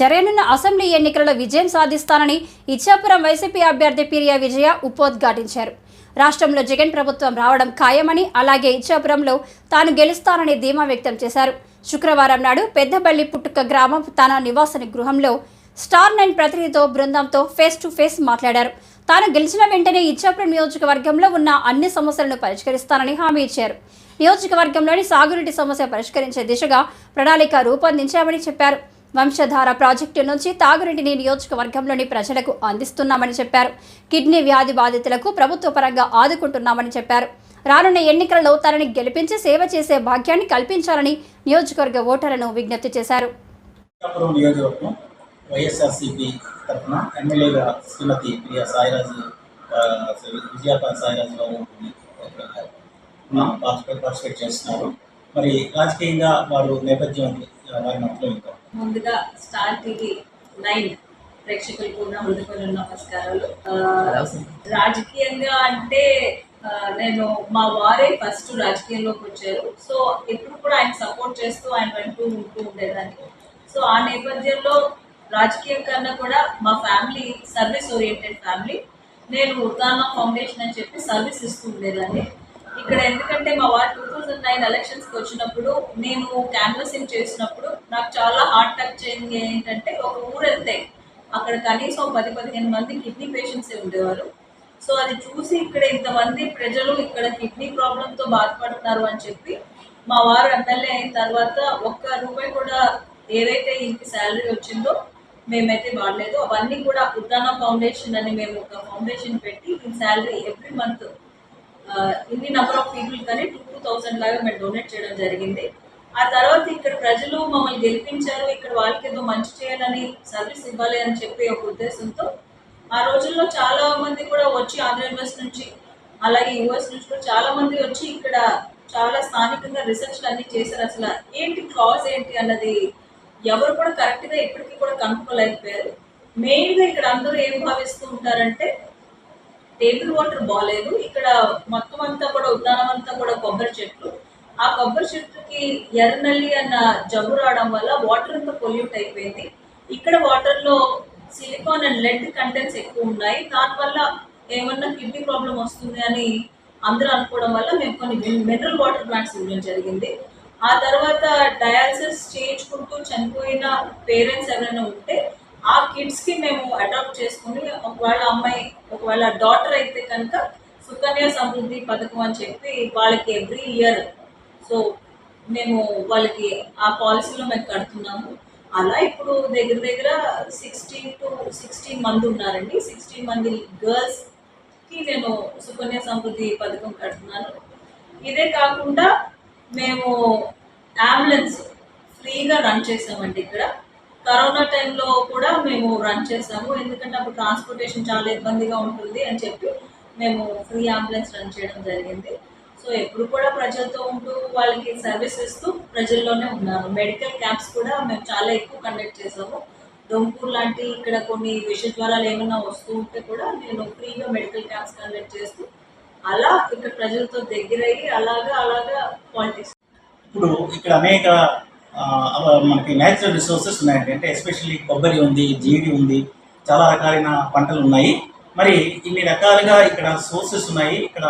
జరగనున్న అసెంబ్లీ ఎన్నికలలో విజయం సాధిస్తానని ఇచ్చాపురం వైసీపీ అభ్యర్థి పిరియా విజయ ఉపోద్ఘాటించారు. రాష్ట్రంలో జగన్ ప్రభుత్వం రావడం ఖాయమని అలాగే ఇచ్చాపురంలో తాను గెలుస్తానని ధీమా వ్యక్తం చేశారు. శుక్రవారం నాడు పెద్దబల్లి పుట్టుక గ్రామం తన నివాసన గృహంలో స్టార్ నైన్ ప్రతినిధితో బృందంతో ఫేస్ టు ఫేస్ మాట్లాడారు. తాను గెలిచిన వెంటనే ఇచ్చాపురం నియోజకవర్గంలో ఉన్న అన్ని సమస్యలను పరిష్కరిస్తానని హామీ ఇచ్చారు. నియోజకవర్గంలోని సాగునీటి సమస్య పరిష్కరించే దిశగా ప్రణాళిక రూపొందించామని చెప్పారు. వంశధార ప్రాజెక్టు నుంచి తాగునీటిని నియోజకవర్గంలోని ప్రజలకు అందిస్తున్నామని చెప్పారు. కిడ్నీ వ్యాధి బాధితులకు ప్రభుత్వ పరంగా ఆదుకుంటున్నామని చెప్పారు. రానున్న ఎన్నికలలో తనని గెలిపించి సేవ చేసే భాగ్యాన్ని కల్పించాలని నియోజకవర్గ ఓటర్లను విజ్ఞప్తి చేశారు. వైఎస్ఆర్సీపీ తరఫున ఎమ్మెల్యేగా శ్రీమతి సాయిరాజు సాయిరాజు గారు పార్టిసిపేట్ చేస్తున్నారు. మరి రాజకీయంగా వారు నేపథ్యం ముందుగా స్టార్ టీవీ నైన్ ప్రేక్షకులకు నా నమస్కారాలు రాజకీయంగా అంటే నేను మా వారే ఫస్ట్ రాజకీయంలోకి వచ్చారు. సో ఎప్పుడు కూడా ఆయన సపోర్ట్ చేస్తూ ఆయన వెంటూ ఉంటూ ఉండేదాన్ని. సో ఆ నేపథ్యంలో రాజకీయం కన్నా కూడా మా ఫ్యామిలీ సర్వీస్ ఓరియంటెడ్ ఫ్యామిలీ నేను ఉదాహరణ ఫౌండేషన్ అని చెప్పి సర్వీస్ ఇస్తూ ఉండేదాన్ని. ఇక్కడ ఎందుకంటే మా వారు టూ థౌజండ్ నైన్ ఎలక్షన్స్కి వచ్చినప్పుడు నేను క్యాన్వసింగ్ చేసినప్పుడు నాకు చాలా హార్ట్ టచ్ అయింది ఏంటంటే ఒక ఊరు వెళ్తే అక్కడ కనీసం పది పదిహేను మంది కిడ్నీ పేషెంట్స్ ఉండేవారు. సో అది చూసి ఇక్కడ ఇంతమంది ప్రజలు ఇక్కడ కిడ్నీ ప్రాబ్లంతో బాధపడుతున్నారు అని చెప్పి మా వారు ఎమ్మెల్యే అయిన తర్వాత ఒక్క రూపాయి కూడా ఏదైతే ఇంటి శాలరీ వచ్చిందో మేమైతే వాడలేదు. అవన్నీ కూడా ఉద్దాన ఫౌండేషన్ అని మేము ఒక ఫౌండేషన్ పెట్టి ఈ శాలరీ ఎవ్రీ మంత్ ఇన్ని నెంబర్ ఆఫ్ పీపుల్ కానీ టూ టూ థౌసండ్ లాగా మేము డొనేట్ చేయడం జరిగింది. ఆ తర్వాత ఇక్కడ ప్రజలు మమ్మల్ని గెలిపించారు ఇక్కడ వాళ్ళకి ఏదో మంచి చేయాలని సర్వీస్ ఇవ్వాలి అని చెప్పి ఒక ఉద్దేశంతో ఆ రోజుల్లో చాలా మంది కూడా వచ్చి ఆంధ్రప్రదేశ్ నుంచి అలాగే యూఎస్ నుంచి కూడా చాలా మంది వచ్చి ఇక్కడ చాలా స్థానికంగా రీసెర్చ్లు అన్ని చేశారు. అసలు ఏంటి కాజ్ ఏంటి అన్నది ఎవరు కూడా కరెక్ట్గా ఇప్పటికీ కూడా కనుక్కోలేకపోయారు. మెయిన్గా ఇక్కడ అందరూ ఏం భావిస్తూ ఉంటారంటే టేబుల్ వాటర్ బాగాలేదు ఇక్కడ మొత్తం అంతా కూడా ఉద్యానం అంతా కూడా కొబ్బరి చెట్లు. ఆ కొబ్బరి చెట్టుకి ఎర్రనల్లి అన్న జబ్బు రావడం వల్ల వాటర్ అంతా పొల్యూట్ అయిపోయింది. ఇక్కడ వాటర్లో సిలికాన్ అండ్ లెడ్ కంటెంట్స్ ఎక్కువ ఉన్నాయి. దానివల్ల ఏమన్నా కిడ్నీ ప్రాబ్లం వస్తుంది అని అందరూ అనుకోవడం వల్ల మేము కొన్ని మినరల్ వాటర్ ప్లాంట్స్ ఇవ్వడం జరిగింది. ఆ తర్వాత డయాలసిస్ చేయించుకుంటూ చనిపోయిన పేరెంట్స్ ఎవరైనా ఉంటే ఆ కిడ్స్కి మేము అడాప్ట్ చేసుకుని ఒకవేళ అమ్మాయి ఒకవేళ డాటర్ అయితే కనుక సుకన్య సమృద్ధి పథకం అని చెప్పి వాళ్ళకి ఎవ్రీ ఇయర్ సో మేము వాళ్ళకి ఆ పాలసీలో మేము కడుతున్నాము. అలా ఇప్పుడు దగ్గర దగ్గర సిక్స్టీన్ టు సిక్స్టీన్ మంది ఉన్నారండి. సిక్స్టీన్ మంది గర్ల్స్కి నేను సుకన్య సమృద్ధి పథకం కడుతున్నాను. ఇదే కాకుండా మేము అంబులెన్స్ ఫ్రీగా రన్ చేసామండి ఇక్కడ. కరోనా టైంలో కూడా మేము రన్ చేసాము ఎందుకంటే అప్పుడు ట్రాన్స్పోర్టేషన్ చాలా ఇబ్బందిగా ఉంటుంది అని చెప్పి మేము ఫ్రీ అంబులెన్స్ రన్ చేయడం జరిగింది. సో ఎప్పుడు కూడా ప్రజలతో ఉంటూ వాళ్ళకి సర్వీస్ ఇస్తూ ప్రజల్లోనే ఉన్నాను మెడికల్ క్యాంప్స్ కూడా మేము చాలా ఎక్కువ కండక్ట్ చేసాము డొంపూర్ లాంటి ఇక్కడ కొన్ని విషజ్వరాలు ఏమైనా వస్తూ ఉంటే కూడా నేను ఫ్రీగా మెడికల్ క్యాంప్స్ కండక్ట్ చేస్తూ అలా ఇక్కడ ప్రజలతో దగ్గరయ్యి అలాగా అలాగా పాలిటిక్స్ ఇప్పుడు ఇక్కడ అనేక మనకి న్యాచురల్ రిసోర్సెస్ ఉన్నాయండి అంటే ఎస్పెషల్లీ కొబ్బరి ఉంది జీడి ఉంది చాలా రకాలైన పంటలు ఉన్నాయి. మరి ఇన్ని రకాలుగా ఇక్కడ సోర్సెస్ ఉన్నాయి. ఇక్కడ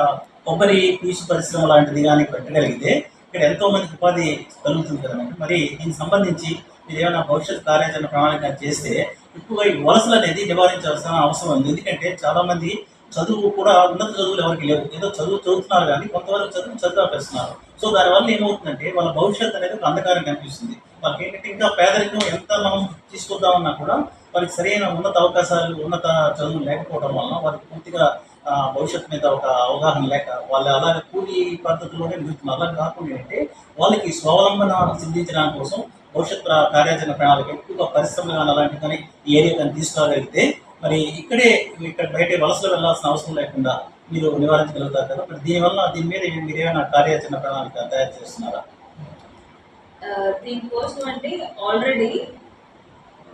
కొబ్బరి పీచు పరిశ్రమ లాంటిది కానీ పెట్టగలిగితే ఇక్కడ ఎంతో మందికి ఉపాధి కలుగుతుంది కదండి మరి దీనికి సంబంధించి మీరు ఏమైనా భవిష్యత్ కార్యాచరణ ప్రణాళిక చేస్తే ఎక్కువగా ఈ వలసలు అనేది నివారించాల్సిన అవసరం ఉంది. ఎందుకంటే చాలామంది చదువు కూడా ఉన్నత చదువులు ఎవరికి లేవు. ఏదో చదువు చదువుతున్నారు కానీ కొంతవరకు చదువు చదువు ఆపేస్తున్నారు సో దానివల్ల ఏమవుతుందంటే వాళ్ళ భవిష్యత్తు అనేది ఒక అంధకారం కనిపిస్తుంది. వాళ్ళకి ఏంటంటే ఇంకా పేదరికం ఎంత మనం తీసుకుందామన్నా కూడా వారికి సరైన ఉన్నత అవకాశాలు ఉన్నత చదువు లేకపోవడం వలన వారికి పూర్తిగా భవిష్యత్ భవిష్యత్తు మీద ఒక అవగాహన లేక వాళ్ళు అలాగే కూలీ పద్ధతిలోనే నిలుస్తున్నారు అలా కాకుండా అంటే వాళ్ళకి స్వావలంబన సిద్ధించడానికి కోసం భవిష్యత్ కార్యాచరణ ప్రణాళిక ఎక్కువగా పరిశ్రమలు కానీ అలాంటివి కానీ ఈ ఏరియా కానీ తీసుకురాగలిగితే మరి ఇక్కడే ఇక్కడ బయట వలసలు వెళ్ళాల్సిన అవసరం లేకుండా మీరు నివారించగలుగుతారు కదా. మరి దీనివల్ల దీని మీద మీరు ఏమైనా కార్యాచరణ ప్రణాళిక తయారు చేస్తున్నారా? దీనికోసం అంటే ఆల్రెడీ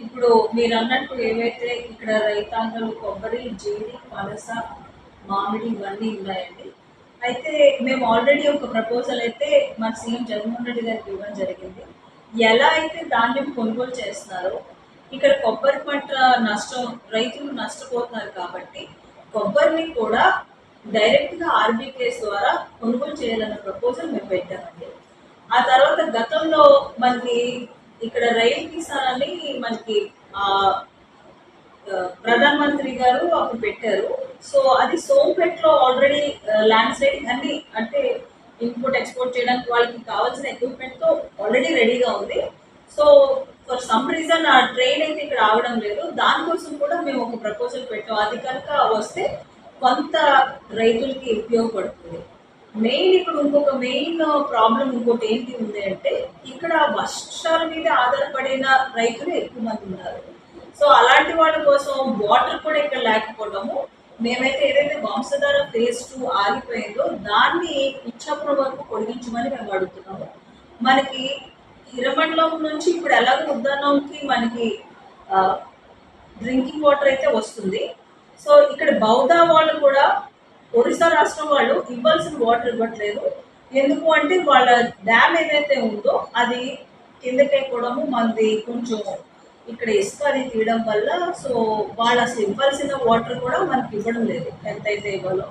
ఇప్పుడు మీరు అన్నట్టు ఏవైతే ఇక్కడ రైతాంగాలు కొబ్బరి జీడి పనస మామిడి ఇవన్నీ ఉన్నాయండి. అయితే మేము ఆల్రెడీ ఒక ప్రపోజల్ అయితే మా సీఎం జగన్మోహన్ రెడ్డి గారికి ఇవ్వడం జరిగింది. ఎలా అయితే ధాన్యం కొనుగోలు చేస్తున్నారో ఇక్కడ కొబ్బరి పంట నష్టం రైతులు నష్టపోతున్నారు కాబట్టి కొబ్బరిని కూడా డైరెక్ట్గా ఆర్బీకేస్ ద్వారా కొనుగోలు చేయాలన్న ప్రపోజల్ మేము పెట్టామండి. ఆ తర్వాత గతంలో మనకి ఇక్కడ రైలు కిసాన్ అని మనకి ప్రధానమంత్రి ప్రధాన మంత్రి గారు అప్పుడు పెట్టారు. సో అది సోంపేట్లో ఆల్రెడీ ల్యాండ్ స్లైడింగ్ అన్ని అంటే ఇంపోర్ట్ ఎక్స్పోర్ట్ చేయడానికి వాళ్ళకి కావాల్సిన ఎక్విప్మెంట్తో ఆల్రెడీ రెడీగా ఉంది. సో ఫర్ సమ్ రీజన్ ఆ ట్రైన్ అయితే ఇక్కడ ఆగడం లేదు. దానికోసం కూడా మేము ఒక ప్రపోజల్ పెట్టాం. అది కనుక వస్తే కొంత రైతులకి ఉపయోగపడుతుంది. మెయిన్ ఇప్పుడు ఇంకొక మెయిన్ ప్రాబ్లం ఇంకోటి ఏంటి ఉంది అంటే ఇక్కడ వర్షాల మీద ఆధారపడిన రైతులు ఎక్కువ మంది ఉన్నారు. సో అలాంటి వాళ్ళ కోసం వాటర్ కూడా ఇక్కడ లేకపోవడము. మేమైతే ఏదైతే వంశధార ఫేజ్ టూ ఆగిపోయిందో దాన్ని ఇచ్చాపురం వరకు పొడిగించమని మేము అడుగుతున్నాము. మనకి హిరమండలం నుంచి ఇప్పుడు ఎలాగో ఉద్దానంకి మనకి డ్రింకింగ్ వాటర్ అయితే వస్తుంది. సో ఇక్కడ బౌద్ధ వాళ్ళు కూడా ఒరిస్సా రాష్ట్రం వాళ్ళు ఇవ్వాల్సిన వాటర్ ఇవ్వట్లేదు. ఎందుకు అంటే వాళ్ళ డ్యామ్ ఏదైతే ఉందో అది కిందకి మనది కొంచెం ఇక్కడ ఇసుక అది తీయడం వల్ల సో వాళ్ళు అసలు ఇవ్వాల్సిన వాటర్ కూడా మనకి ఇవ్వడం లేదు. ఎంతైతే ఇవ్వాలో.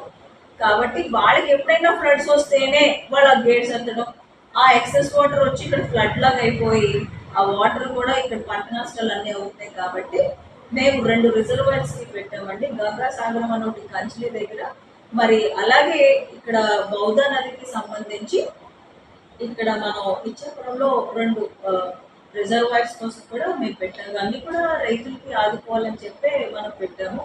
కాబట్టి వాళ్ళకి ఎప్పుడైనా ఫ్లడ్స్ వస్తేనే వాళ్ళ గేట్స్ ఎత్తడం ఆ ఎక్సెస్ వాటర్ వచ్చి ఇక్కడ ఫ్లడ్ లాగా అయిపోయి ఆ వాటర్ కూడా ఇక్కడ పంట నష్టాలు అన్నీ అవుతాయి కాబట్టి మేము రెండు రిజర్వాయర్స్కి పెట్టామండి. గంగా సాగరం అని ఒకటి కంచిలి దగ్గర. మరి అలాగే ఇక్కడ బౌద్ధ నదికి సంబంధించి ఇక్కడ మనం ఇచ్చాపురంలో రెండు రిజర్వాయర్స్ కోసం కూడా మేము పెట్టాము. అన్ని కూడా రైతులకి ఆదుకోవాలని చెప్తే మనం పెట్టాము.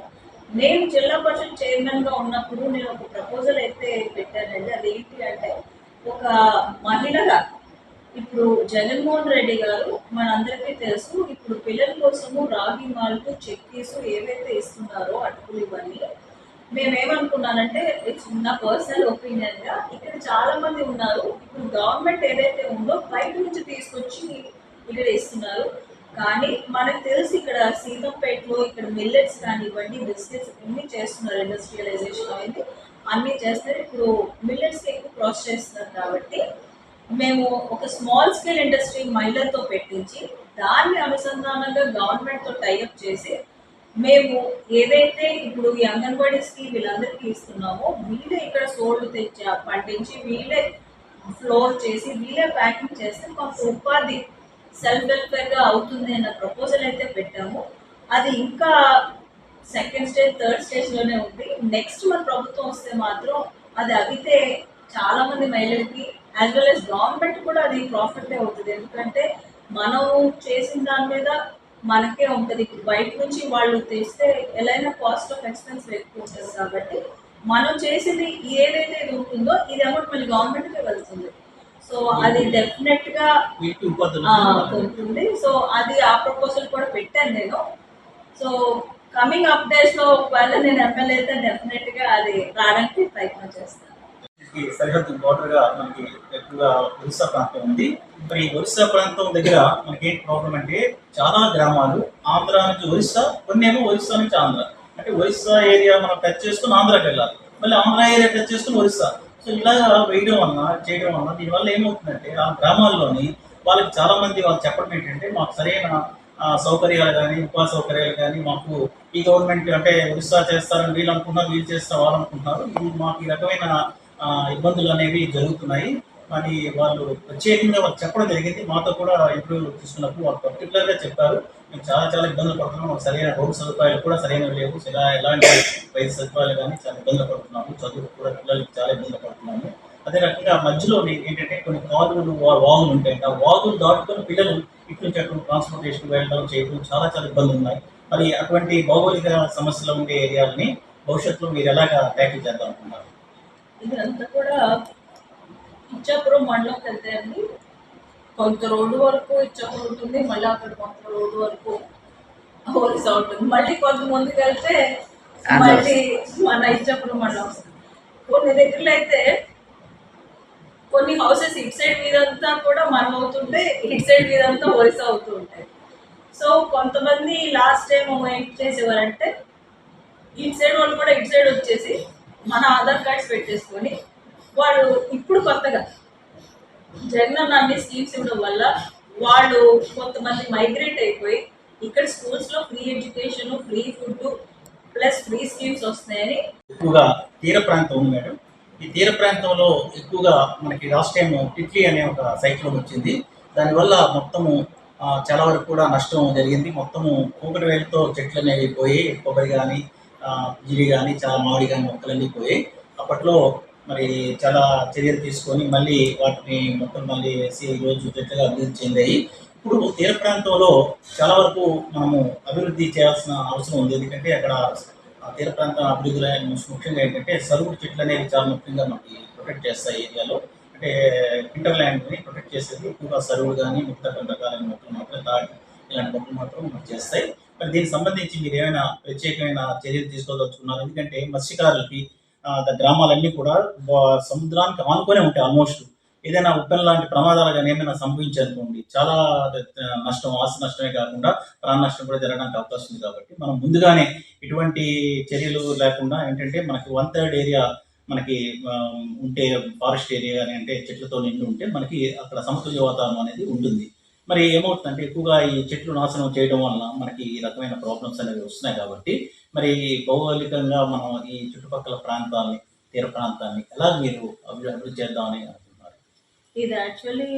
నేను జిల్లా పరిషత్ చైర్మన్గా ఉన్నప్పుడు నేను ఒక ప్రపోజల్ అయితే పెట్టానండి. అది ఏంటి అంటే ఒక మహిళగా ఇప్పుడు జగన్మోహన్ రెడ్డి గారు మనందరికీ తెలుసు ఇప్పుడు పిల్లల కోసము రాగి మాల్ట్ చెక్కీస్ ఏవైతే ఇస్తున్నారో అటుకులు ఇవన్నీ. మేమేమనుకున్నానంటే ఇట్స్ నా పర్సనల్ ఒపీనియన్గా ఇక్కడ చాలా మంది ఉన్నారు. ఇప్పుడు గవర్నమెంట్ ఏదైతే ఉందో బయట నుంచి తీసుకొచ్చి ఇక్కడ ఇస్తున్నారు. కానీ మనకు తెలిసి ఇక్కడ సీతంపేటలో ఇక్కడ మిల్లెట్స్ కానివ్వండి బిస్కెట్స్ అన్ని చేస్తున్నారు ఇండస్ట్రియలైజేషన్ అయింది. అన్ని చేస్తారు ఇప్పుడు మిల్లెట్స్ ఎక్కువ ప్రాసెస్ చేస్తున్నారు కాబట్టి మేము ఒక స్మాల్ స్కేల్ ఇండస్ట్రీ మహిళలతో పెట్టించి దాన్ని అనుసంధానంగా గవర్నమెంట్తో టైఅప్ చేసి మేము ఏదైతే ఇప్పుడు ఈ అంగన్వాడీస్కి వీళ్ళందరికీ ఇస్తున్నామో వీళ్ళే ఇక్కడ సోళ్ళు తెచ్చి పండించి వీళ్ళే ఫ్లోర్ చేసి వీళ్ళే ప్యాకింగ్ చేస్తే మాకు ఉపాధి సెల్ఫ్ వెల్ఫేర్గా అవుతుంది అన్న ప్రపోజల్ అయితే పెట్టాము. అది ఇంకా సెకండ్ స్టేజ్ థర్డ్ స్టేజ్లోనే ఉంది. నెక్స్ట్ మన ప్రభుత్వం వస్తే మాత్రం అది అవితే చాలా మంది మహిళలకి యాజ్ వెల్ as గవర్నమెంట్ కూడా అది ప్రాఫిట్ అవుతుంది. ఎందుకంటే మనం చేసిన దాని మీద మనకే ఉంటుంది. ఇప్పుడు బయట నుంచి వాళ్ళు తెస్తే ఎలా అయినా కాస్ట్ ఆఫ్ ఎక్స్పెన్స్ ఎక్కువ ఉంటుంది కాబట్టి మనం చేసింది ఏదైతే ఇది ఉంటుందో ఇది అమౌంట్ మళ్ళీ గవర్నమెంట్కే వెళ్తుంది. సో అది డెఫినెట్గా ఉంటుంది? సో అది ఆ ప్రపోజల్ కూడా పెట్టాను నేను. సో కమింగ్ అప్ డేస్లో ఒకవేళ నేను ఎమ్మెల్యే అయితే డెఫినెట్గా అది రావడానికి ప్రయత్నం చేస్తాను. సరిహద్దు border గా మనకి ఎక్కువగా ఒరిస్సా ప్రాంతం ఉంది. మరి ఈ ఒరిస్సా ప్రాంతం దగ్గర మనకి ఏంటి ప్రాబ్లం అంటే చాలా గ్రామాలు ఆంధ్ర నుంచి ఒరిస్సా కొన్ని ఏమో ఒరిస్సా నుంచి ఆంధ్ర. అంటే ఒరిస్సా ఏరియా మనం టచ్ చేసుకుని ఆంధ్రాకి వెళ్ళాలి. మళ్ళీ ఆంధ్ర ఏరియా టచ్ చేసుకుని ఒరిస్సా. సో ఇలాగా వేయడం వలన చేయడం వలన దీనివల్ల ఏమవుతుందంటే ఆ గ్రామాల్లోని వాళ్ళకి చాలా మంది వాళ్ళు చెప్పడం ఏంటంటే మాకు సరైన సౌకర్యాలు కానీ ఉపాధి సౌకర్యాలు కానీ మాకు ఈ గవర్నమెంట్ అంటే ఒరిస్సా చేస్తారని వీళ్ళు అనుకున్నారు వీళ్ళు చేస్తారు వాళ్ళు అనుకుంటున్నారు మాకు ఈ రకమైన ఇబ్బందులు అనేవి జరుగుతున్నాయి. మరి వాళ్ళు ప్రత్యేకంగా వాళ్ళు చెప్పడం జరిగింది. మాతో కూడా ఇంటర్వ్యూ తీసుకున్నప్పుడు వాళ్ళు పర్టికులర్గా చెప్పారు. మేము చాలా చాలా ఇబ్బందులు పడుతున్నాం. మాకు సరైన రోడ్డు సదుపాయాలు కూడా సరైనవి లేవు. ఇలా ఎలాంటి వైద్య సదుపాయాలు కానీ చాలా ఇబ్బందులు పడుతున్నాము. చదువు కూడా పిల్లలకి చాలా ఇబ్బందులు పడుతున్నాము. అదే రకంగా మధ్యలో నే- ఏంటంటే కొన్ని కాలువలు వా- వాగులు ఉంటాయి ఆ వాగులు దాటుకొని పిల్లలు ఇటు నుంచి అటు ట్రాన్స్పోర్టేషన్ వెళ్ళడం చేయడం చాలా చాలా ఇబ్బందులు ఉన్నాయి. మరి అటువంటి భౌగోళిక సమస్యలు ఉండే ఏరియాలని భవిష్యత్తులో మీరు ఎలాగా ట్యాకిల్ చేద్దాం అనుకున్నారు ఇదంతా కూడా ఇచ్చాపురం మండలం వెళ్తే అండి కొంత రోడ్డు వరకు ఇచ్చాపురం ఉంటుంది మళ్ళీ అక్కడ కొంత రోడ్డు వరకు ఒరిస్సా ఉంటుంది. మళ్ళీ కొంత ముందుకు వెళ్తే మళ్ళీ మన ఇచ్చాపురం మండలం వస్తుంది. కొన్ని దగ్గరలో అయితే కొన్ని హౌసెస్ ఇటు సైడ్ మీదంతా కూడా మనం అవుతుంటే ఇటు సైడ్ మీదంతా వరుస అవుతూ ఉంటాయి సో కొంతమంది లాస్ట్ టైం ఏం చేసేవారంటే ఇటు సైడ్ వాళ్ళు కూడా ఇటు సైడ్ వచ్చేసి మన ఆధార్ కార్డ్స్ పెట్టేసుకొని వాళ్ళు ఇప్పుడు కొత్తగా జగన్ అన్ని స్కీమ్స్ ఇవ్వడం వల్ల వాళ్ళు కొంతమంది మైగ్రేట్ అయిపోయి ఇక్కడ స్కూల్స్లో free education free food plus free schemes వస్తున్నాయని ఎక్కువగా తీర ప్రాంతం ఉంది మేడం. ఈ తీర ప్రాంతంలో ఎక్కువగా మనకి లాస్ట్ టైం టిట్లీ అనే ఒక సైక్లోన్ వచ్చింది. దానివల్ల మొత్తము చాలా వరకు కూడా నష్టం జరిగింది. మొత్తము కూకటి వేలతో చెట్లు అనేవి పోయి కొబ్బరి కానీ జిరి కానీ చాలా మామిడి కానీ మొక్కలన్నీ పోయి అప్పట్లో మరి చాలా చర్యలు తీసుకొని మళ్ళీ వాటిని మొక్కలు మళ్ళీ వేసి ఈరోజు చెట్లుగా అభివృద్ధి చెందాయి. ఇప్పుడు తీర ప్రాంతంలో చాలా వరకు మనము అభివృద్ధి చేయాల్సిన అవసరం ఉంది. ఎందుకంటే అక్కడ తీర ప్రాంత అభివృద్ధిలో ముఖ్యంగా ఏంటంటే సరుగుడు చెట్లు అనేవి చాలా ముఖ్యంగా మనకి ప్రొటెక్ట్ చేస్తాయి ఏరియాలో. అంటే ఇంటర్ ల్యాండ్ని ప్రొటెక్ట్ చేసేది ఎక్కువగా సరువులు కానీ మిగతా కొన్ని రకాలైన మొక్కలు మాత్రం దాటి ఇలాంటి మొక్కలు మాత్రం మనకు చేస్తాయి. మరి దీనికి సంబంధించి మీరు ఏమైనా ప్రత్యేకమైన చర్యలు తీసుకోదలుచుకున్నారు? ఎందుకంటే మత్స్యకారులకి గ్రామాలన్నీ కూడా సముద్రానికి ఆనుకొనే ఉంటాయి ఆల్మోస్ట్ ఏదైనా ఉప్పెన లాంటి ప్రమాదాలు కానీ ఏమైనా సంభవించనుకోండి చాలా నష్టం ఆస్తి నష్టమే కాకుండా ప్రాణ నష్టం కూడా జరగడానికి అవకాశం ఉంది కాబట్టి మనం ముందుగానే ఇటువంటి చర్యలు లేకుండా ఏంటంటే మనకి వన్ థర్డ్ ఏరియా మనకి ఉంటే ఫారెస్ట్ ఏరియా కానీ అంటే చెట్లతో నిండి ఉంటే మనకి అక్కడ సమతుల్య వాతావరణం అనేది ఉంటుంది. మరి ఏమవుతుందంటే ఎక్కువగా ఈ చెట్లు నాశనం చేయడం వలన మనకి ఈ రకమైన ప్రాబ్లమ్స్ అనేవి వస్తున్నాయి కాబట్టి మరి భౌగోళికంగా మనం ఈ చుట్టుపక్కల ప్రాంతాలని తీర ప్రాంతాన్ని ఎలా మీరు అభివృద్ధి చేద్దామని ఇది యాక్చువల్లీ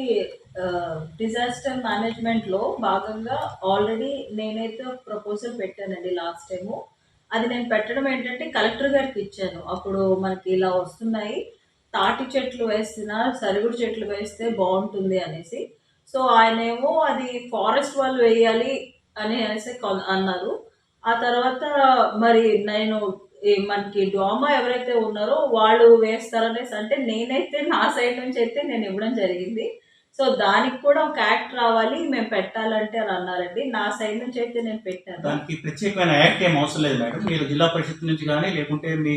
డిజాస్టర్ మేనేజ్మెంట్లో భాగంగా ఆల్రెడీ నేనైతే ప్రపోజల్ పెట్టానండి లాస్ట్ టైము. అది నేను పెట్టడం ఏంటంటే కలెక్టర్ గారికి ఇచ్చాను. అప్పుడు మనకి ఇలా వస్తున్నాయి. తాటి చెట్లు వేస్తున్నా సరుగుడు చెట్లు వేస్తే బాగుంటుంది అనేసి. సో ఆయన ఏమో అది ఫారెస్ట్ వాళ్ళు వేయాలి అని అనేసి అన్నారు. ఆ తర్వాత మరి నేను మనకి డోమా ఎవరైతే ఉన్నారో వాళ్ళు వేస్తారనేసి అంటే నేనైతే నా సైడ్ నుంచి అయితే నేను ఇవ్వడం జరిగింది. సో దానికి కూడా ఒక యాక్ట్ రావాలి మేము పెట్టాలంటే అని అన్నారండి. నా సైడ్ నుంచి అయితే నేను పెట్టాను. దానికి ప్రత్యేకమైన యాక్ట్ ఏం అవసరం లేదు మేడం. మీరు జిల్లా పరిషత్ నుంచి కానీ లేకుంటే మీ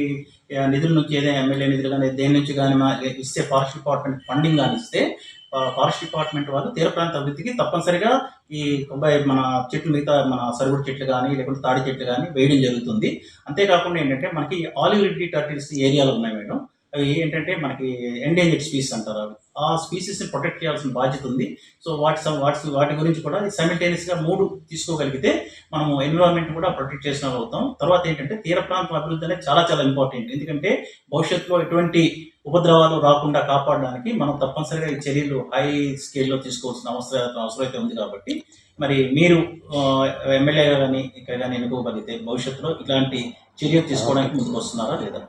నిధుల నుంచి ఏదైనా ఎమ్మెల్యే నిధులు కానీ దేని నుంచి కానీ ఇస్తే ఫారెస్ట్ డిపార్ట్మెంట్ ఫండింగ్ కానీ ఇస్తే ఫారెస్ట్ డిపార్ట్మెంట్ వాళ్ళు తీర ప్రాంత అభివృద్ధికి తప్పనిసరిగా ఈ కొబ్బరి మన చెట్లు మిగతా మన సరుగుడు చెట్లు కానీ లేకుంటే తాడి చెట్లు కానీ వేయడం జరుగుతుంది. అంతేకాకుండా ఏంటంటే మనకి ఆలివిటీ టర్టిల్స్ ఏరియాలు ఉన్నాయి మేడం. అవి ఏంటంటే మనకి ఎండేంజర్డ్ స్పీసీస్ అంటారు అవి. ఆ స్పీసీస్ని ప్రొటెక్ట్ చేయాల్సిన బాధ్యత ఉంది. సో వాటి వాటి వాటి గురించి కూడా గా మూడు తీసుకోగలిగితే మనము ఎన్విరాన్మెంట్ కూడా ప్రొటెక్ట్ చేసిన అవుతాం తర్వాత ఏంటంటే తీర ప్రాంతం అభివృద్ధి అనేది చాలా చాలా ఇంపార్టెంట్ ఎందుకంటే భవిష్యత్తులో ఎటువంటి ఉపద్రవాలు రాకుండా కాపాడడానికి మనం తప్పనిసరిగా ఈ చర్యలు హై స్కేల్లో తీసుకోవాల్సిన అవసరం అవసరం అయితే ఉంది కాబట్టి మరి మీరు ఎమ్మెల్యే కానీ ఇక్కడ కానీ ఎన్నుకోగలిగితే భవిష్యత్తులో ఇలాంటి చర్యలు తీసుకోవడానికి ముందుకు వస్తున్నారా లేదా?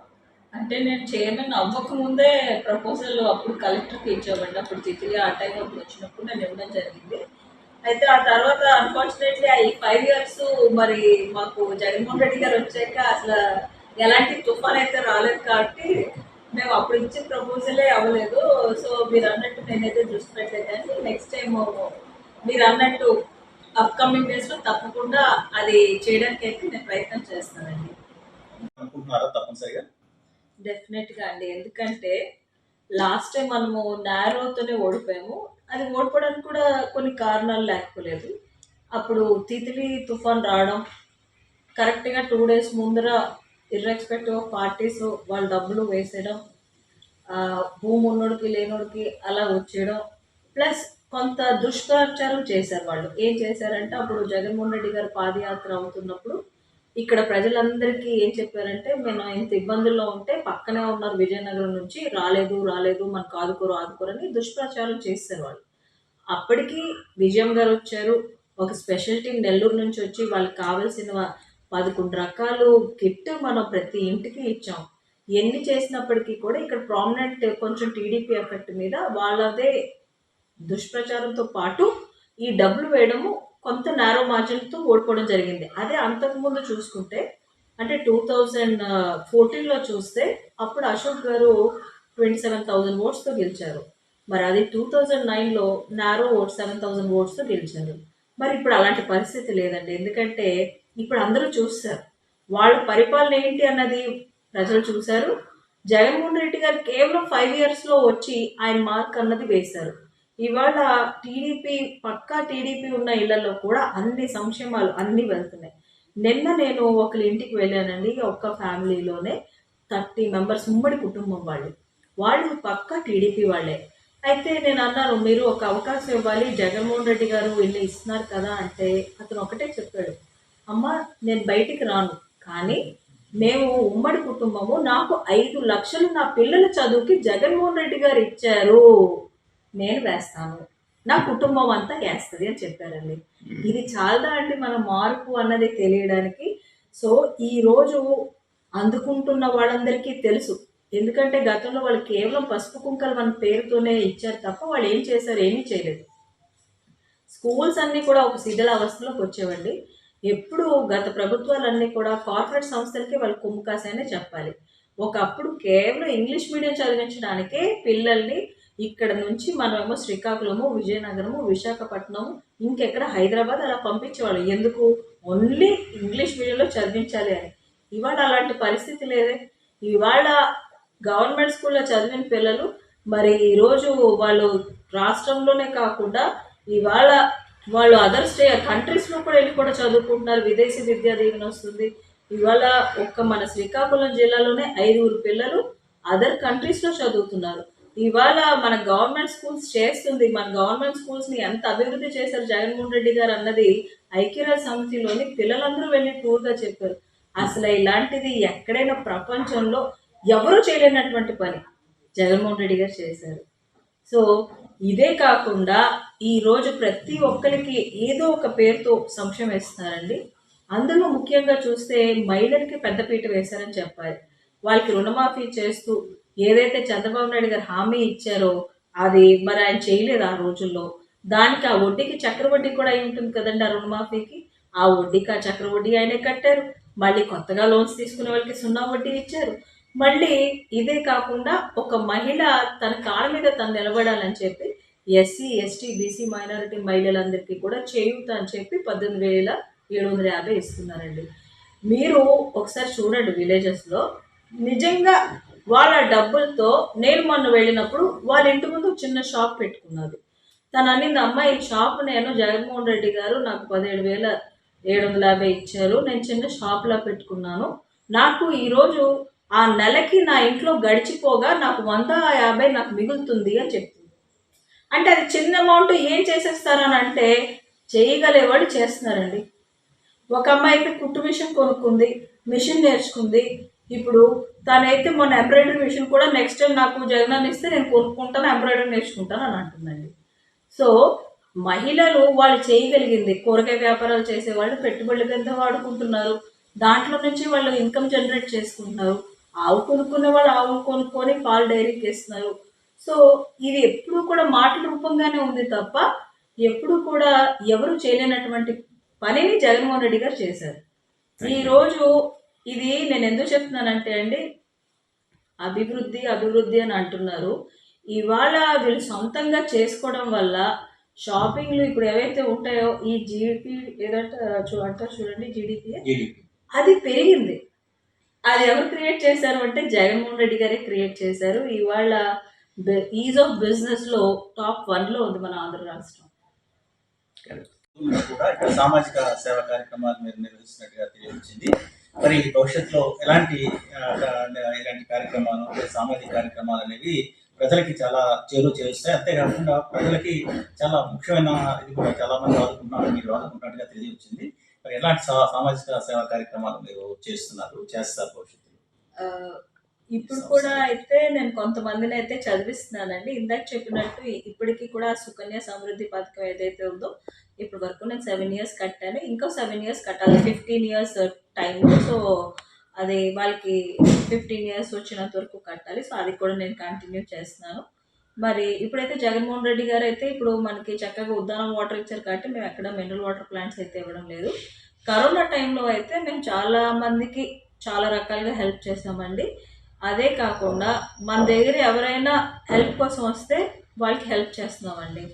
అంటే నేను చైర్మన్ అవ్వక ముందే ప్రపోజల్ అప్పుడు కలెక్టర్కి ఇచ్చామండి అప్పుడు తితిలి ఆ టైం అప్పుడు వచ్చినప్పుడు నేను ఇవ్వడం జరిగింది. అయితే ఆ తర్వాత అన్ఫార్చునేట్లీ ఈ ఫైవ్ ఇయర్స్ మరి మాకు జగన్మోహన్ రెడ్డి గారు వచ్చాక అసలు ఎలాంటి తుఫాన్ అయితే రాలేదు కాబట్టి మేము అప్పుడు ఇచ్చిన ప్రపోజలే అవ్వలేదు. సో మీరు అన్నట్టు నేనైతే దృష్టి పెట్టలేదు కానీ నెక్స్ట్ టైం మీరు అన్నట్టు అప్కమింగ్ డేస్లో తప్పకుండా అది చేయడానికి అయితే నేను ప్రయత్నం చేస్తానండి. అనుకుంటున్నారా తప్పనిసరిగా? డెఫినెట్గా అండి. ఎందుకంటే లాస్ట్ టైం మనము నారోతోనే ఓడిపోయాము. అది ఓడిపోవడానికి కూడా కొన్ని కారణాలు లేకపోలేదు. అప్పుడు తితిలి తుఫాన్ రావడం కరెక్ట్గా టూ డేస్ ముందర ఇర్రెస్పెక్టివ్ ఆఫ్ పార్టీస్ వాళ్ళ డబ్బులు వేసేయడం భూమి ఉన్నోడికి లేనోడికి అలా వచ్చేయడం. ప్లస్ కొంత దుష్ప్రచారం చేశారు వాళ్ళు. ఏం చేశారంటే అప్పుడు జగన్మోహన్ రెడ్డి గారు పాదయాత్ర అవుతున్నప్పుడు ఇక్కడ ప్రజలందరికీ ఏం చెప్పారంటే మేము ఇంత ఇబ్బందుల్లో ఉంటే పక్కనే ఉన్నారు విజయనగరం నుంచి రాలేదు రాలేదు మనకు ఆదుకోరు ఆదుకోరు అని దుష్ప్రచారం చేశారు వాళ్ళు. అప్పటికి విజయం గారు వచ్చారు. ఒక స్పెషల్ టీం నెల్లూరు నుంచి వచ్చి వాళ్ళకి కావాల్సిన పదకొండు రకాలు కిట్ మనం ప్రతి ఇంటికి ఇచ్చాం. ఎన్ని చేసినప్పటికీ కూడా ఇక్కడ ప్రామినెంట్ కొంచెం టీడీపీ ఎఫెక్ట్ మీద వాళ్ళదే దుష్ప్రచారంతో పాటు ఈ డబ్బులు వేయడము కొంత నేరో మార్జిన్తో ఓడిపోవడం జరిగింది. అదే అంతకుముందు చూసుకుంటే అంటే టూ థౌజండ్ ఫోర్టీన్లో చూస్తే అప్పుడు Ashok garu twenty seven thousand ఓట్స్తో గెలిచారు. మరి అది టూ థౌజండ్ నైన్లో నారో ఓట్ సెవెన్ థౌజండ్ ఓట్స్తో గెలిచారు. మరి ఇప్పుడు అలాంటి పరిస్థితి లేదండి. ఎందుకంటే ఇప్పుడు అందరూ చూస్తారు. వాళ్ళ పరిపాలన ఏంటి అన్నది ప్రజలు చూశారు. జగన్మోహన్ రెడ్డి గారు కేవలం ఫైవ్ ఇయర్స్లో వచ్చి ఆయన మార్క్ అన్నది వేశారు. ఇవాళ టీడీపీ పక్కా టీడీపీ ఉన్న ఇళ్ళలో కూడా అన్ని సంక్షేమాలు అన్నీ వెళ్తున్నాయి. నిన్న నేను ఒకరి ఇంటికి వెళ్ళానండి ఒక్క ఫ్యామిలీలోనే థర్టీ మెంబర్స్ ఉమ్మడి కుటుంబం వాళ్ళు వాళ్ళు పక్కా టీడీపీ వాళ్ళే. అయితే నేను అన్నాను మీరు ఒక అవకాశం ఇవ్వాలి జగన్మోహన్ రెడ్డి గారు వెళ్ళి ఇస్తున్నారు కదా అంటే అతను ఒకటే చెప్పాడు. అమ్మ నేను బయటికి రాను. కానీ మేము ఉమ్మడి కుటుంబము. నాకు ఐదు లక్షలు నా పిల్లల చదువుకి జగన్మోహన్ రెడ్డి గారు ఇచ్చారు. నేను వేస్తాను. నా కుటుంబం అంతా వేస్తుంది అని చెప్పారండి. ఇది చాలదా అండి మన మార్పు అన్నది తెలియడానికి? సో ఈ రోజు అందుకుంటున్న వాళ్ళందరికీ తెలుసు. ఎందుకంటే గతంలో వాళ్ళు కేవలం పసుపు కుంకలు మన పేరుతోనే ఇచ్చారు తప్ప వాళ్ళు ఏం చేశారు ఏమీ చేయలేదు. స్కూల్స్ అన్నీ కూడా ఒక శిథిల అవస్థలోకి వచ్చేవండి. ఎప్పుడు గత ప్రభుత్వాలన్నీ కూడా కార్పొరేట్ సంస్థలకే వాళ్ళు కొమ్ము కాసాయనే చెప్పాలి. ఒకప్పుడు కేవలం ఇంగ్లీష్ మీడియం చదివించడానికే పిల్లల్ని ఇక్కడ నుంచి మనమేమో శ్రీకాకుళము విజయనగరము విశాఖపట్నము ఇంకెక్కడ హైదరాబాద్ అలా పంపించేవాళ్ళు. ఎందుకు? ఓన్లీ ఇంగ్లీష్ మీడియంలో చదివించాలి అని. ఇవాళ అలాంటి పరిస్థితి లేదే. ఇవాళ గవర్నమెంట్ స్కూల్లో చదివిన పిల్లలు మరి ఈరోజు వాళ్ళు రాష్ట్రంలోనే కాకుండా ఇవాళ వాళ్ళు అదర్ స్టే కంట్రీస్లో కూడా వెళ్ళి కూడా చదువుకుంటున్నారు. విదేశీ విద్యా దీవెన వస్తుంది. ఇవాళ ఒక్క మన శ్రీకాకుళం జిల్లాలోనే ఐదుగురు పిల్లలు అదర్ కంట్రీస్లో చదువుతున్నారు. ఇవాళ మన గవర్నమెంట్ స్కూల్స్ చేస్తుంది. మన గవర్నమెంట్ స్కూల్స్ని ఎంత అభివృద్ధి చేశారు జగన్మోహన్ రెడ్డి గారు అన్నది ఐక్యరాజ్య సమితిలోని పిల్లలందరూ వెళ్ళి టూర్గా చెప్పారు. అసలు ఇలాంటిది ఎక్కడైనా ప్రపంచంలో ఎవరు చేయలేనటువంటి పని జగన్మోహన్ రెడ్డి గారు చేశారు. సో ఇదే కాకుండా ఈ రోజు ప్రతి ఒక్కరికి ఏదో ఒక పేరుతో సంశయం వేస్తున్నారండి. అందులో ముఖ్యంగా చూస్తే మహిళలకి పెద్దపీట వేశారని చెప్పాలి. వాళ్ళకి రుణమాఫీ చేస్తూ ఏదైతే చంద్రబాబు నాయుడు గారు హామీ ఇచ్చారో అది మరి ఆయన చేయలేదు ఆ రోజుల్లో? దానికి ఆ వడ్డీకి చక్రవడ్డీ కూడా అయి ఉంటుంది కదండి ఆ రుణమాఫీకి. ఆ వడ్డీకి ఆ చక్రవడ్డీ ఆయనే కట్టారు. మళ్ళీ కొత్తగా లోన్స్ తీసుకునే వాళ్ళకి సున్నా వడ్డీ ఇచ్చారు. మళ్ళీ ఇదే కాకుండా ఒక మహిళ తన కాళ్ళ మీద తను నిలబడాలని చెప్పి ఎస్సీ ఎస్టీ బీసీ మైనారిటీ మహిళలందరికీ కూడా చేయూత అని చెప్పి పద్దెనిమిది వేల ఏడు వందల యాభై ఇస్తున్నారండి. మీరు ఒకసారి చూడండి విలేజెస్లో నిజంగా వాళ్ళ డబ్బులతో నేను మొన్న వెళ్ళినప్పుడు వాళ్ళ ఇంటి ముందు చిన్న షాప్ పెట్టుకున్నారు. తను అన్నింది అమ్మ ఈ షాప్ నేను జగన్మోహన్ రెడ్డి గారు నాకు పదిహేడు వేల ఏడు వందల యాభై ఇచ్చారు. నేను చిన్న షాప్లా పెట్టుకున్నాను. నాకు ఈరోజు ఆ నెలకి నా ఇంట్లో గడిచిపోగా నాకు వంద యాభై నాకు మిగులుతుంది అని చెప్తుంది అంటే అది చిన్న అమౌంట్ ఏం చేసేస్తారు అని అంటే చేయగలేవాడు చేస్తున్నారండి. ఒక అమ్మాయి అయితే కుట్టు మిషన్ కొనుక్కుంది మిషన్ నేర్చుకుంది. ఇప్పుడు తనైతే మొన్న ఎంబ్రాయిడరీ మిషన్ కూడా నెక్స్ట్ టైం నాకు జగన్ ఇస్తే నేను కొనుక్కుంటాను ఎంబ్రాయిడరీ నేర్చుకుంటాను అని అంటుందండి. సో మహిళలు వాళ్ళు చేయగలిగింది కూరగాయ వ్యాపారాలు చేసే వాళ్ళు పెట్టుబడుల కింద వాడుకుంటున్నారు. దాంట్లో నుంచి వాళ్ళు ఇన్కమ్ జనరేట్ చేసుకుంటున్నారు. ఆవు కొనుక్కునే వాళ్ళు ఆవు కొనుక్కొని పాలు డైరీకి వేస్తున్నారు. సో ఇది ఎప్పుడు కూడా మాటల రూపంగానే ఉంది తప్ప ఎప్పుడు కూడా ఎవరు చేయలేనటువంటి పనిని జగన్మోహన్ రెడ్డి గారు చేశారు. ఈ రోజు ఇది నేను ఎందుకు చెప్తున్నానంటే అండి అభివృద్ధి అభివృద్ధి అని అంటున్నారు. ఇవాళ వీళ్ళు సొంతంగా చేసుకోవడం వల్ల షాపింగ్లు ఇప్పుడు ఏవైతే ఉంటాయో ఈ జీడిపి ఏదంటే అంటారు చూడండి జీడిపి. అది పెరిగింది. అది ఎవరు క్రియేట్ చేశారు అంటే జగన్మోహన్ రెడ్డి గారే క్రియేట్ చేశారు. ఇవాళ ఈజ్ ఆఫ్ బిజినెస్లో టాప్ వన్లో ఉంది మన ఆంధ్ర రాష్ట్రం. కూడా సామాజిక సేవా కార్యక్రమాలు మీరు నిర్వహిస్తున్నట్టుగా తెలియవచ్చింది మరి భవిష్యత్తులో ఎలాంటి ఇలాంటి కార్యక్రమాలు సామాజిక కార్యక్రమాలు అనేవి ప్రజలకి చాలా చేరువ చేస్తాయి అంతేకాకుండా ప్రజలకి చాలా ముఖ్యమైన ఇది కూడా చాలా మంది ఆదుకుంటున్నారు మీరు ఆదుకుంటున్నట్టుగా తెలియవచ్చింది మరి ఎలాంటి సామాజిక సేవా కార్యక్రమాలు మీరు చేస్తున్నారు చేస్తారు భవిష్యత్తులో? ఇప్పుడు కూడా అయితే నేను కొంతమందిని అయితే చదివిస్తున్నానండి. ఇందాక చెప్పినట్టు ఇప్పటికీ కూడా సుకన్య సమృద్ధి పథకం ఏదైతే ఉందో ఇప్పటి వరకు నేను సెవెన్ ఇయర్స్ కట్టాను. ఇంకో సెవెన్ ఇయర్స్ కట్టాలి. ఫిఫ్టీన్ ఇయర్స్ టైం సో అది వాళ్ళకి ఫిఫ్టీన్ ఇయర్స్ వచ్చినంత వరకు కట్టాలి. సో అది కూడా నేను కంటిన్యూ చేస్తున్నాను. మరి ఇప్పుడైతే జగన్మోహన్ రెడ్డి గారు అయితే ఇప్పుడు మనకి చక్కగా ఉద్దానం వాటర్ ఇచ్చారు కాబట్టి మేము ఎక్కడ మినరల్ వాటర్ ప్లాంట్స్ అయితే ఇవ్వడం లేదు. కరోనా టైంలో అయితే మేము చాలా మందికి చాలా రకాలుగా హెల్ప్ చేసామండి అదే కాకుండా మన దగ్గర ఎవరైనా హెల్ప్ కోసం వస్తే వాళ్ళకి హెల్ప్ చేస్తున్నామండి.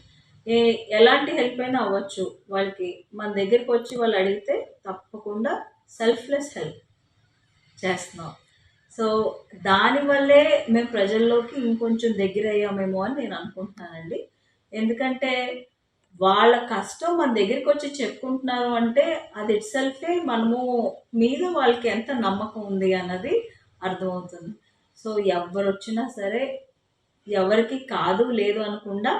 ఏ ఎలాంటి హెల్ప్ అయినా అవ్వచ్చు. వాళ్ళకి మన దగ్గరికి వచ్చి వాళ్ళు అడిగితే తప్పకుండా సెల్ఫ్లెస్ హెల్ప్ చేస్తున్నాం. సో దానివల్లే మేము ప్రజల్లోకి ఇంకొంచెం దగ్గర అయ్యామేమో అని నేను అనుకుంటున్నానండి. ఎందుకంటే వాళ్ళ కష్టం మన దగ్గరికి వచ్చి చెప్పుకుంటున్నారు అంటే అది ఇట్ సెల్ఫే మనము మీద వాళ్ళకి ఎంత నమ్మకం ఉంది అన్నది అర్థమవుతుంది. సో ఎవరు వచ్చినా సరే ఎవరికి కాదు లేదు అనకుండా